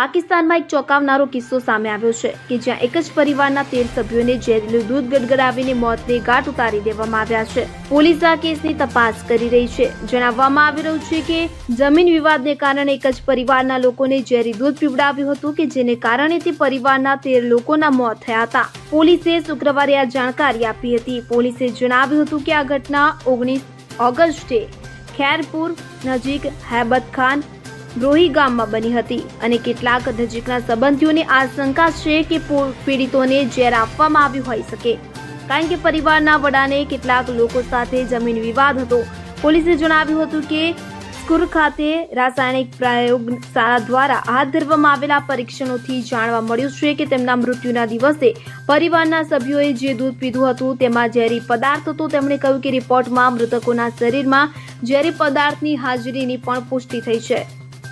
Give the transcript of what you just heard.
પાકિસ્તાનમાં એક ચોંકાવનારો કિસ્સો સામે આવ્યો છે કે જ્યાં એક જ પરિવારના તેર સભ્યોને ઝેરીલું દૂધ ગડગડાવીને મોતને ઘાટ ઉતારી દેવામાં આવ્યા છે. પોલીસ આ કેસની તપાસ કરી રહી છે. જણાવવામાં આવી રહ્યું છે કે જમીન વિવાદને કારણે એક જ પરિવારના લોકોને ઝેરી દૂધ પીવડાવ્યું હતું કે જેને કારણે તે પરિવારના તેર લોકોના મોત થયા હતા. પોલીસે શુક્રવારે આ જાણકારી આપી હતી. પોલીસે જણાવ્યું હતું કે આ ઘટના ઓગણીસ ઓગસ્ટે ખેરપુર નજીક હેબત ખાન રોહી ગામમાં બની હતી અને કેટલાક નજીકના સંબંધીઓને આશંકા છે કે પીડિતોને ઝેર આપવામાં આવ્યું હોઈ શકે. કારણ કે પરિવારના વડાને કેટલાક લોકો સાથે જમીન વિવાદ હતો. પોલીસે જણાવ્યું હતું કે સ્કૂર ખાતે રાસાયણિક પ્રયોગશાળા દ્વારા હાથ ધરવામાં આવેલા પરીક્ષણોથી જાણવા મળ્યું છે કે તેમના મૃત્યુના દિવસે પરિવારના સભ્યોએ જે દૂધ પીધું હતું તેમાં ઝેરી પદાર્થ હતો. તેમણે કહ્યું કે રિપોર્ટમાં મૃતકોના શરીરમાં ઝેરી પદાર્થની હાજરીની પણ પુષ્ટિ થઈ છે.